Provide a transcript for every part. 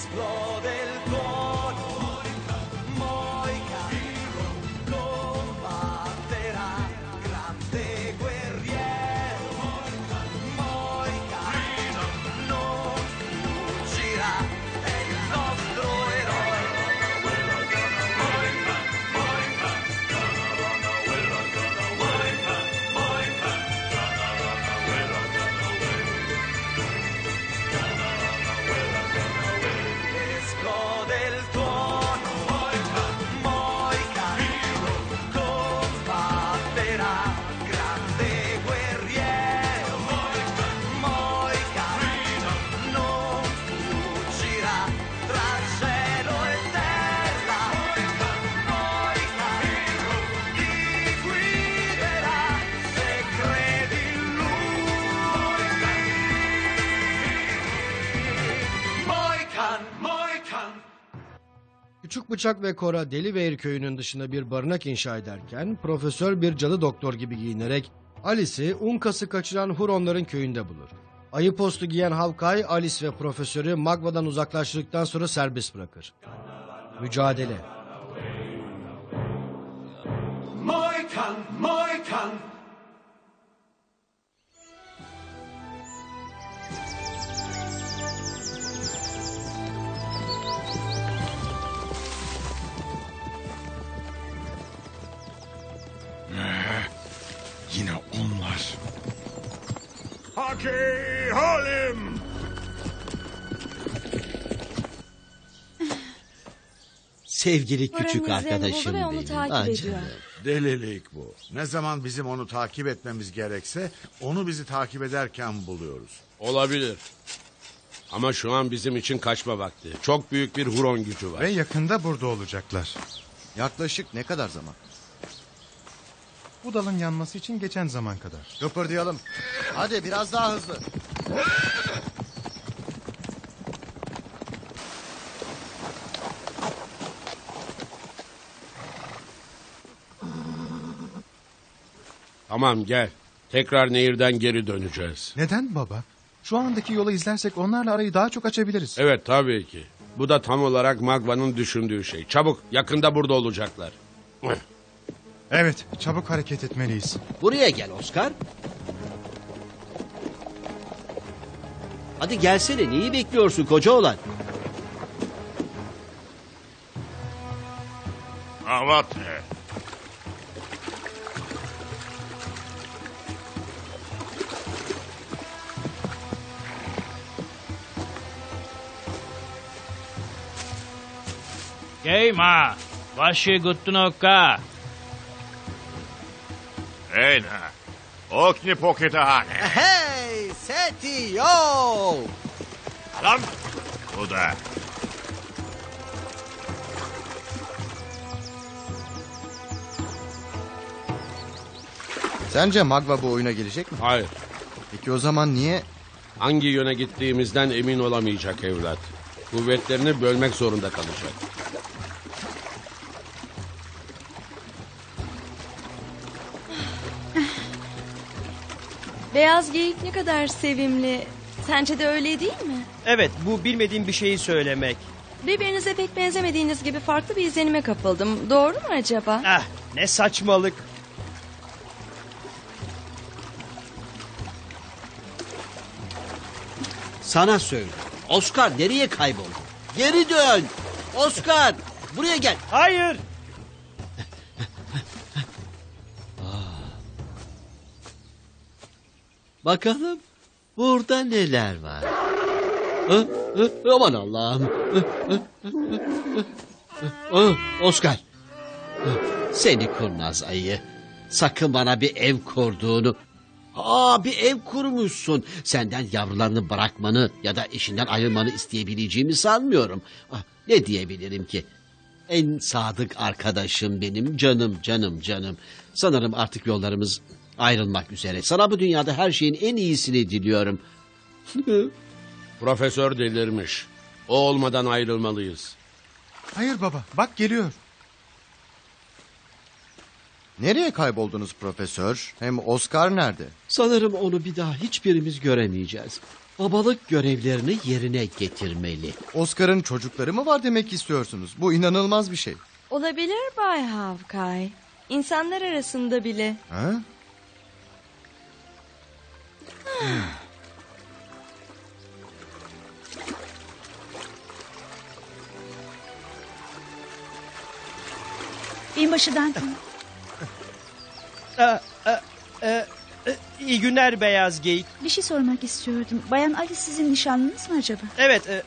explode Bıçak ve Kora Deliveir köyünün dışında bir barınak inşa ederken profesör bir cadı doktor gibi giyinerek Alice'i Unkas'ı kaçıran Huronların köyünde bulur. Ayı postu giyen Havkay Alice ve profesörü Magva'dan uzaklaştırdıktan sonra serbest bırakır. Mücadele. Haki Halim! Sevgili küçük izlerini arkadaşım buldu ve onu benim. takip Ah ediyor. canım. Delilik bu. Ne zaman bizim onu takip etmemiz gerekse onu bizi takip ederken buluyoruz. Olabilir. Ama şu an bizim için kaçma vakti. Çok büyük bir huron gücü var. Ve yakında burada olacaklar. Yaklaşık ne kadar zaman? Bu dalın yanması için geçen zaman kadar. Kıpırdayalım. Hadi biraz daha hızlı. Tamam gel. Tekrar nehirden geri döneceğiz. Neden baba? Şu andaki yolu izlersek onlarla arayı daha çok açabiliriz. Evet tabii ki. Bu da tam olarak Magva'nın düşündüğü şey. Çabuk yakında burada olacaklar. Evet, çabuk hareket etmeliyiz. Buraya gel Oscar. Hadi gelsene neyi bekliyorsun koca olan? Avate. Keima, vaši guttunoka. Eina. Okni poketahane. Hey Seti yo! Lan. Bu da. Sence Magva bu oyuna gelecek mi? Hayır. Peki o zaman niye? Hangi yöne gittiğimizden emin olamayacak evlat. Kuvvetlerini bölmek zorunda kalacak. Beyaz geyik ne kadar sevimli. Sence de öyle değil mi? Evet bu bilmediğim bir şeyi söylemek. Birbirinize pek benzemediğiniz gibi farklı bir izlenime kapıldım. Doğru mu acaba? Ah ne saçmalık. Sana söyle. Oscar nereye kayboldu? Geri dön. Oscar buraya gel. Hayır. Bakalım burada neler var. Hı, hı, aman Allah'ım. Hı, hı, hı, hı, hı. Hı, Oscar. Seni kurnaz ayı. Sakın bana bir ev kurduğunu... Aa bir ev kurmuşsun. Senden yavrularını bırakmanı ya da eşinden ayrılmanı isteyebileceğimi sanmıyorum. Ah, Ne diyebilirim ki? En sadık arkadaşım benim canım canım canım. Sanırım artık yollarımız ayrılmak üzere. Sana bu dünyada her şeyin en iyisini diliyorum. Profesör delirmiş. O olmadan ayrılmalıyız. Hayır baba, bak geliyor. Nereye kayboldunuz profesör? Hem Oscar nerede? Sanırım onu bir daha hiçbirimiz göremeyeceğiz. babalık görevlerini yerine getirmeli. Oscar'ın çocukları mı var demek istiyorsunuz? Bu inanılmaz bir şey. Olabilir Bay Havkay. İnsanlar arasında bile. Ha? Binbaşıdan Aa, aa, e, e, iyi günler Beyaz Geyik. bir şey sormak istiyordum. Bayan Ali sizin nişanlınız mı acaba? Evet, e,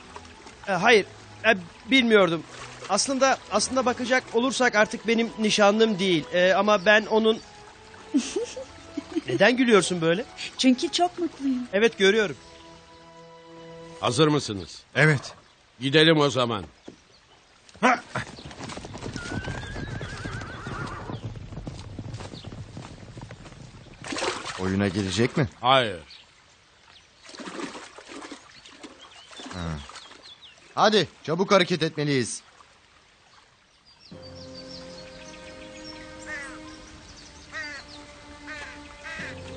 e, hayır, e, bilmiyordum. Aslında aslında bakacak olursak artık benim nişanlım değil. E, ama ben onun... Neden gülüyorsun böyle? Çünkü çok mutluyum. Evet görüyorum. Hazır mısınız? Evet. Gidelim o zaman. Oyuna gelecek mi? Hayır. Hadi çabuk hareket etmeliyiz.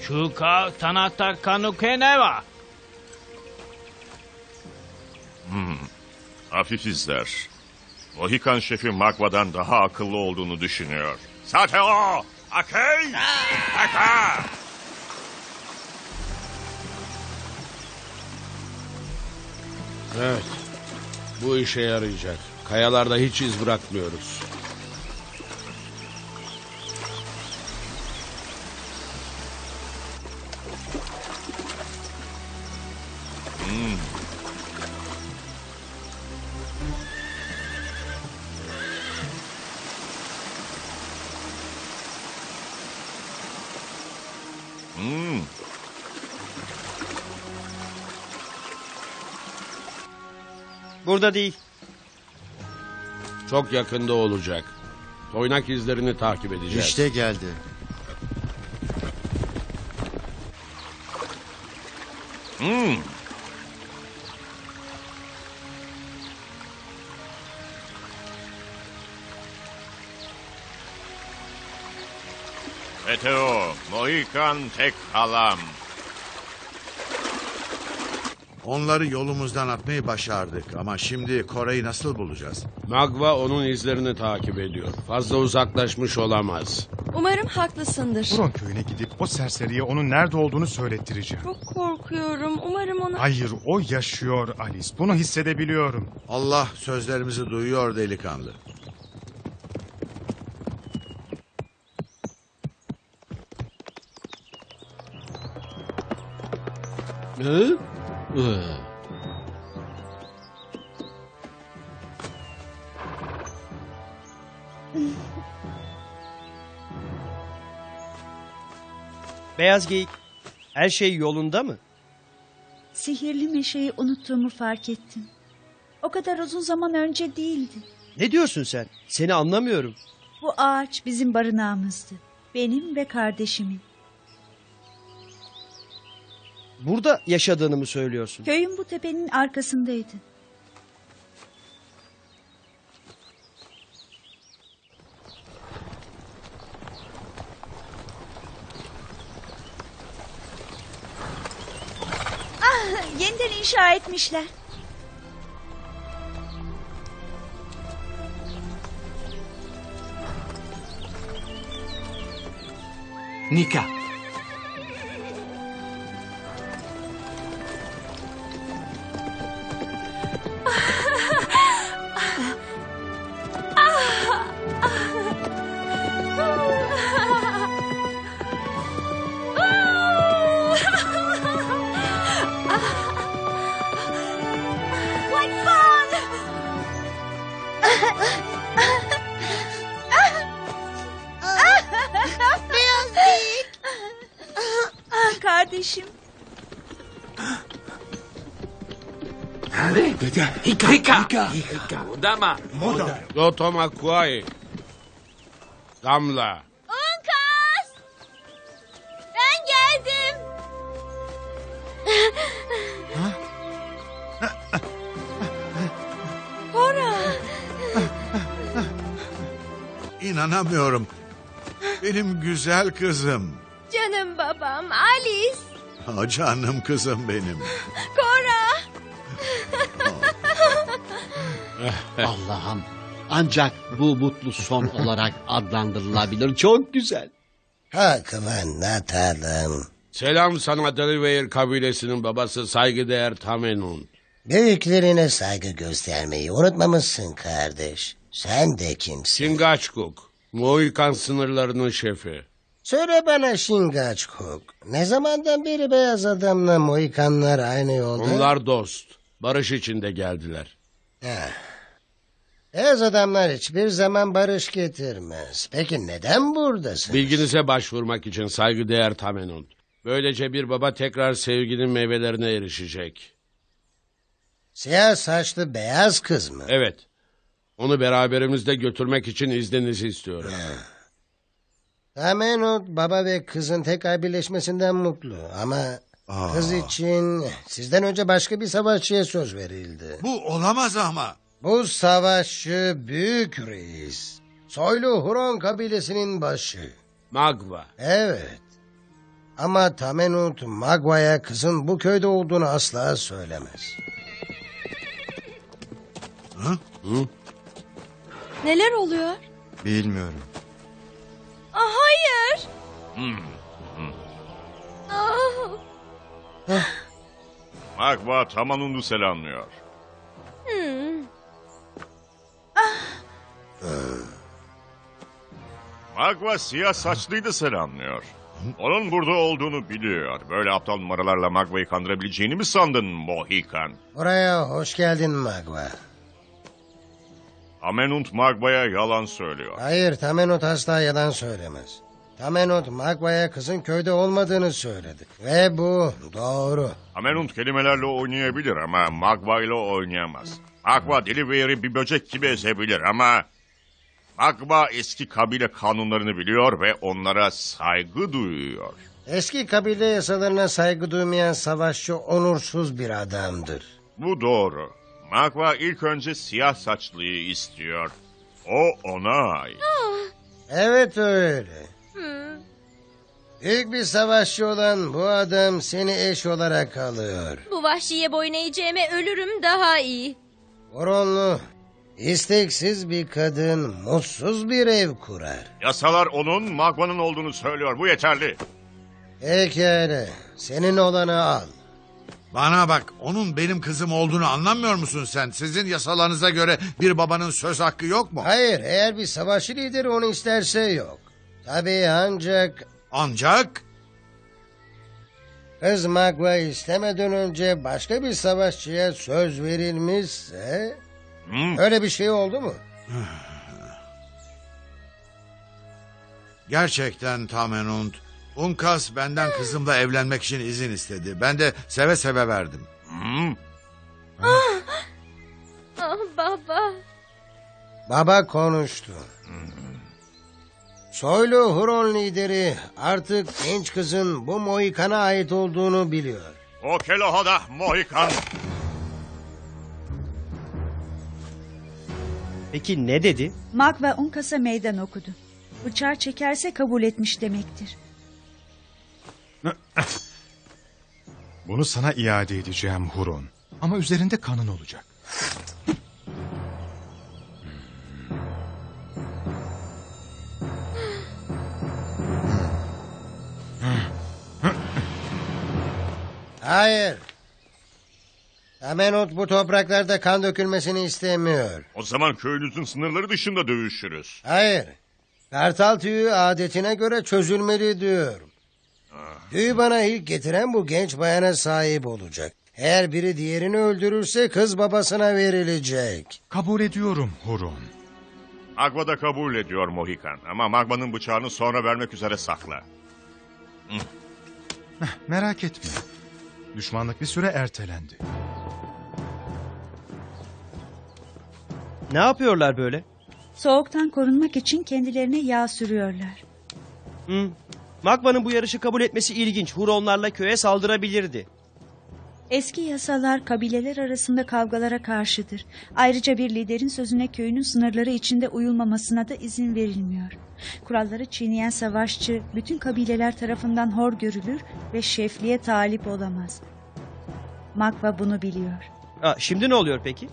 Chuka Tanata Kanuke ne var? Hafif izler. Mohikan şefi Magva'dan daha akıllı olduğunu düşünüyor. Zaten o! Akey! Aka! Evet. Bu işe yarayacak. Kayalarda hiç iz bırakmıyoruz. Hmm, Burada değil. Çok yakında olacak. Toynak izlerini takip edeceğiz. İşte geldi. Hmm. Meteo, Mohikan tek halam. Onları yolumuzdan atmayı başardık ama şimdi Kore'yi nasıl bulacağız? Magva onun izlerini takip ediyor. Fazla uzaklaşmış olamaz. Umarım haklısındır. Huron köyüne gidip o serseriye onun nerede olduğunu söylettireceğim. Çok korkuyorum. Umarım onu... Hayır o yaşıyor Alice. Bunu hissedebiliyorum. Allah sözlerimizi duyuyor delikanlı. Hı. Beyaz Geyik, her şey yolunda mı? Sihirli meşeyi unuttuğumu fark ettim. O kadar uzun zaman önce değildi. Ne diyorsun sen? Seni anlamıyorum. Bu ağaç bizim barınağımızdı. Benim ve kardeşimin. Burada yaşadığını mı söylüyorsun? Köyün bu tepenin arkasındaydı. Ah, yeniden inşa etmişler. Nika. Hika, hika. Dama. Dotoma Kuai. Damla. Unkas! Ben geldim. Kora. İnanamıyorum. Benim güzel kızım. Canım babam Alice. Ha, canım kızım benim. Allah'ım ancak bu mutlu son olarak adlandırılabilir. Çok güzel. Hakkımı anlatalım. Selam sana Delaware kabilesinin babası saygıdeğer Tamenun. Büyüklerine saygı göstermeyi unutmamışsın kardeş. Sen de kimsin? Çingaçkuk, Mohikan sınırlarının şefi. Söyle bana Şingaçkuk. Ne zamandan beri beyaz adamla Mohikanlar aynı yolda? Onlar dost. Barış içinde geldiler. Heh. Beyaz adamlar hiçbir zaman barış getirmez. Peki neden buradasın? Bilginize başvurmak için saygıdeğer Tamenun. Böylece bir baba tekrar sevginin meyvelerine erişecek. Siyah saçlı beyaz kız mı? Evet. Onu beraberimizde götürmek için izninizi istiyorum. Amenut baba ve kızın tekrar birleşmesinden mutlu ama kız için sizden önce başka bir savaşçıya söz verildi. Bu olamaz ama. Bu savaşçı büyük reis. Soylu Huron kabilesinin başı. Magva. Evet. Ama Tamenut Magwa'ya kızın bu köyde olduğunu asla söylemez. Neler oluyor? Bilmiyorum. Aa, hayır. Aa, Magva Tamanundu selamlıyor. hmm. Magva siyah saçlıydı selamlıyor. Onun burada olduğunu biliyor. Böyle aptal numaralarla Magva'yı kandırabileceğini mi sandın Mohikan? Buraya hoş geldin Magwa. Amenunt Magva'ya yalan söylüyor. Hayır Tamenut asla yalan söylemez. Tamenut Magwa'ya kızın köyde olmadığını söyledi. Ve bu doğru. Amenunt kelimelerle oynayabilir ama Magva ile oynayamaz. Magva Delivery'i bir böcek gibi ezebilir ama... Magva eski kabile kanunlarını biliyor ve onlara saygı duyuyor. Eski kabile yasalarına saygı duymayan savaşçı onursuz bir adamdır. Bu doğru. Magva ilk önce siyah saçlıyı istiyor. O ona ait. Evet öyle. Büyük bir savaşçı olan bu adam seni eş olarak alıyor. Bu vahşiye boyun eğeceğime ölürüm daha iyi. Voronlu, isteksiz bir kadın mutsuz bir ev kurar. Yasalar onun Magva'nın olduğunu söylüyor. Bu yeterli. Pekala, senin olanı al. Bana bak onun benim kızım olduğunu anlamıyor musun sen? Sizin yasalarınıza göre bir babanın söz hakkı yok mu? Hayır, eğer bir savaşçı lideri onu isterse yok. Tabii ancak Ancak kız Magva istemeden önce başka bir savaşçıya söz verilmişse... Hmm. Öyle bir şey oldu mu? gerçekten Tamenunt Unkas benden kızımla evlenmek için izin istedi. Ben de seve seve verdim. Hmm. Ah baba. Baba konuştu. Soylu Huron lideri artık genç kızın bu Mohikan'a ait olduğunu biliyor. O Keloha'da Mohikan. Peki ne dedi? Mag ve Unkas'a meydan okudu. Bıçağı çekerse kabul etmiş demektir. Bunu sana iade edeceğim Huron. Ama üzerinde kanın olacak. Hayır. Amenut bu topraklarda kan dökülmesini istemiyor. O zaman köyünüzün sınırları dışında dövüşürüz. Hayır. Kartal tüyü adetine göre çözülmeli diyor. Tüyü bana ilk getiren bu genç bayana sahip olacak. Eğer biri diğerini öldürürse kız babasına verilecek. Kabul ediyorum Huron. Magva da kabul ediyor Mohikan. Ama Magva'nın bıçağını sonra vermek üzere sakla. Merak etme. Düşmanlık bir süre ertelendi. Ne yapıyorlar böyle? Soğuktan korunmak için kendilerine yağ sürüyorlar. Hı. Magva'nın bu yarışı kabul etmesi ilginç. Huronlarla köye saldırabilirdi. Eski yasalar kabileler arasında kavgalara karşıdır. Ayrıca bir liderin sözüne köyünün sınırları içinde uyulmamasına da izin verilmiyor. Kuralları çiğneyen savaşçı bütün kabileler tarafından hor görülür ve şefliğe talip olamaz. Magva bunu biliyor. Ha, şimdi ne oluyor peki?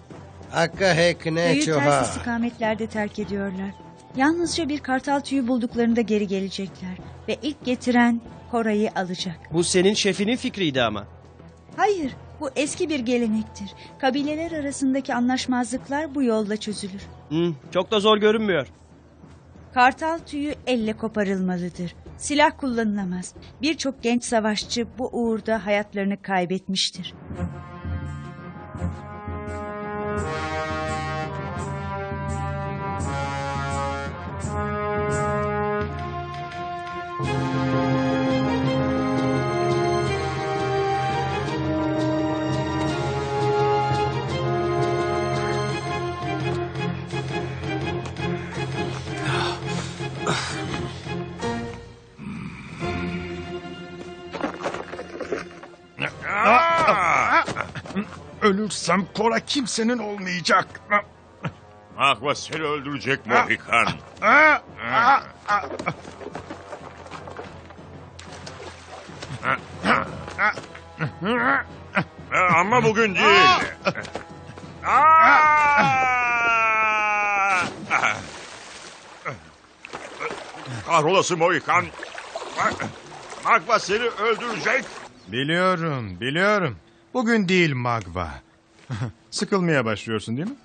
Hakka hekne Köyü çoha. ters istikametlerde terk ediyorlar. Yalnızca bir kartal tüyü bulduklarında geri gelecekler. Ve ilk getiren Koray'ı alacak. Bu senin şefinin fikriydi ama. Hayır, bu eski bir gelenektir. Kabileler arasındaki anlaşmazlıklar bu yolla çözülür. Hı, çok da zor görünmüyor. Kartal tüyü elle koparılmalıdır. Silah kullanılamaz. Birçok genç savaşçı bu uğurda hayatlarını kaybetmiştir. Ölürsem Kora kimsenin olmayacak. Makva seni öldürecek Mohikan. Ama bugün değil. Kahrolası Mohikan. Makva seni öldürecek. Biliyorum, biliyorum. Bugün değil Magva. Sıkılmaya başlıyorsun değil mi?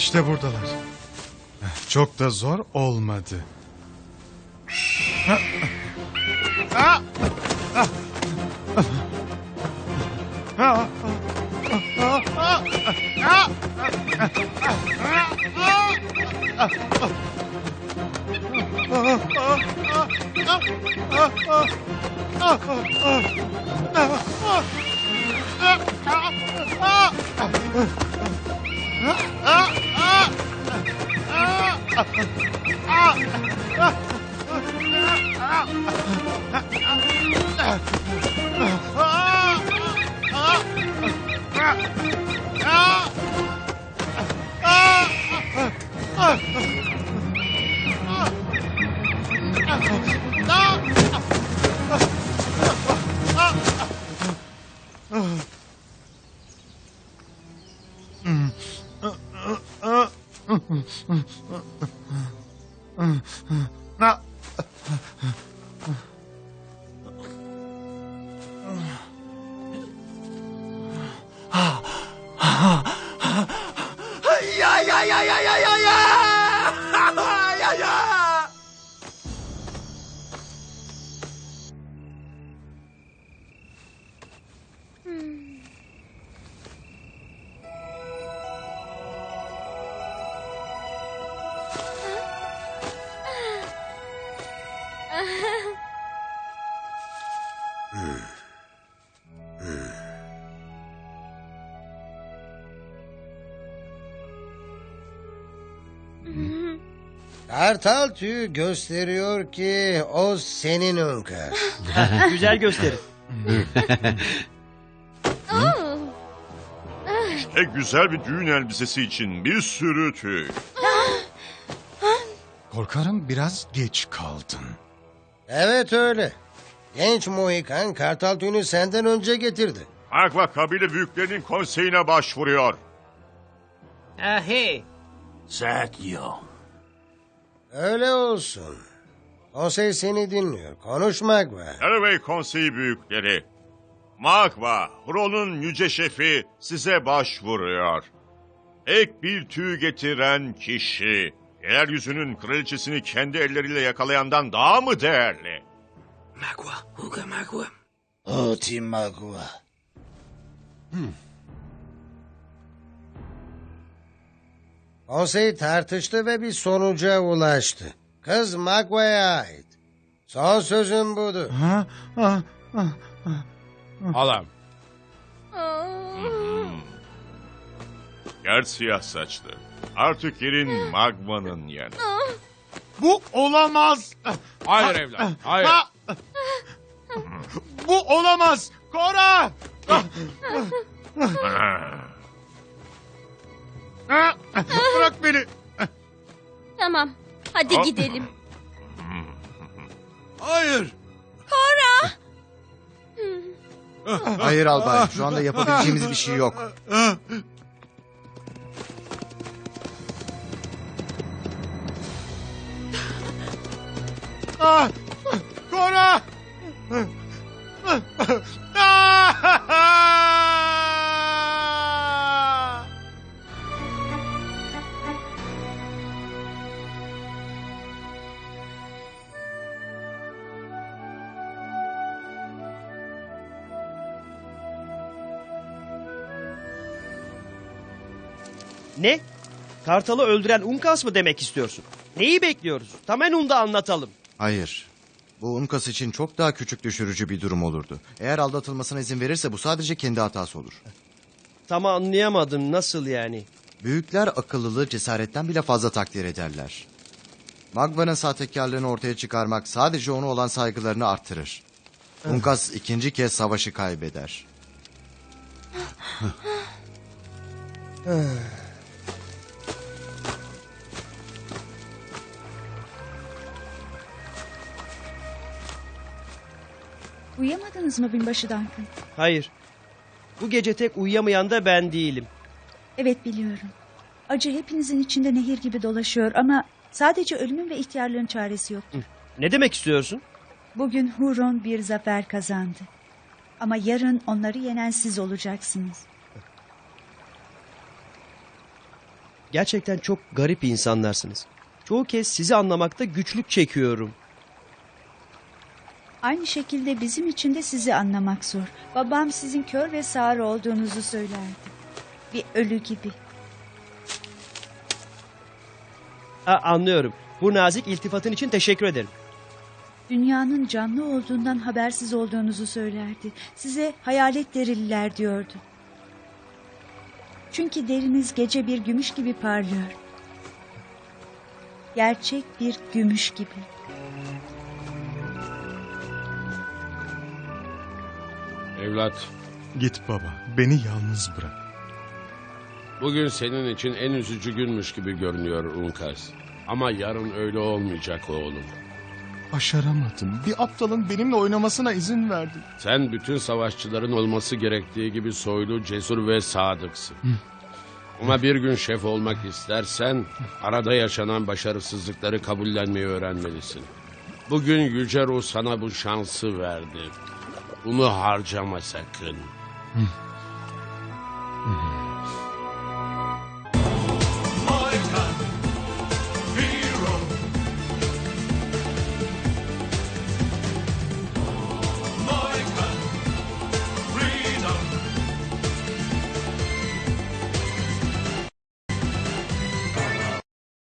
İşte buradalar. Çok da zor olmadı. Ya Kartal tüyü gösteriyor ki o senin Unka. Güzel gösteri. İşte güzel bir düğün elbisesi için bir sürü tüy. Korkarım biraz geç kaldın. Evet öyle. Genç Mohikan kartal tüyünü senden önce getirdi. Makva kabile büyüklerinin konseyine başvuruyor. Ah, hey. Sergio. Öyle olsun. Konsey seni dinliyor. Konuşmak var. Erbey konseyi büyükleri. Makva, Hron'un yüce şefi size başvuruyor. Ek bir tüy getiren kişi, yeryüzünün kraliçesini kendi elleriyle yakalayandan daha mı değerli? Magua, Huga Magua. Oti Magua. Konsey tartıştı ve bir sonuca ulaştı. Kız Magwa'ya ait. Son sözüm budur. Ha? Ha? Ha? Alam. Gert siyah saçlı. Artık yerin magmanın yanı. Bu olamaz. Hayır evlat, hayır. Ha! Bu olamaz. Kora! Ha! Bırak beni. Tamam. Hadi Aa. gidelim. Hayır. Kora! Hayır albay. Şu anda yapabileceğimiz bir şey yok. Ah! Kora! Ne? Kartalı öldüren Unkas mı demek istiyorsun? Neyi bekliyoruz? Tamenun da anlatalım. Hayır. Bu Unkas için çok daha küçük düşürücü bir durum olurdu. Eğer aldatılmasına izin verirse bu sadece kendi hatası olur. Tam anlayamadım nasıl yani? Büyükler akıllılığı cesaretten bile fazla takdir ederler. Magva'nın sahtekarlığını ortaya çıkarmak sadece ona olan saygılarını artırır. Unkas ikinci kez savaşı kaybeder. Uyuyamadınız mı binbaşı Duncan? Hayır. Bu gece tek uyuyamayan da ben değilim. Evet biliyorum. Acı hepinizin içinde nehir gibi dolaşıyor ama sadece ölümün ve ihtiyarlığın çaresi yok. Ne demek istiyorsun? Bugün Huron bir zafer kazandı. Ama yarın onları yenen siz olacaksınız. Gerçekten çok garip insanlarsınız. Çoğu kez sizi anlamakta güçlük çekiyorum. Aynı şekilde bizim için de sizi anlamak zor. Babam sizin kör ve sağır olduğunuzu söylerdi. Bir ölü gibi. Ha, anlıyorum. Bu nazik iltifatın için teşekkür ederim. Dünyanın canlı olduğundan habersiz olduğunuzu söylerdi. Size hayalet derililer diyordu. Çünkü deriniz gece bir gümüş gibi parlıyor. Gerçek bir gümüş gibi. Evlat, Git baba. Beni yalnız bırak. bugün senin için en üzücü günmüş gibi görünüyor Unkas. Ama yarın öyle olmayacak oğlum. Başaramadım. Bir aptalın benimle oynamasına izin verdim. Sen bütün savaşçıların olması gerektiği gibi soylu, cesur ve sadıksın. Ama bir gün şef olmak istersen arada yaşanan başarısızlıkları kabullenmeyi öğrenmelisin. Bugün Yüce Ruh sana bu şansı verdi. Bunu harcama sakın. Hı.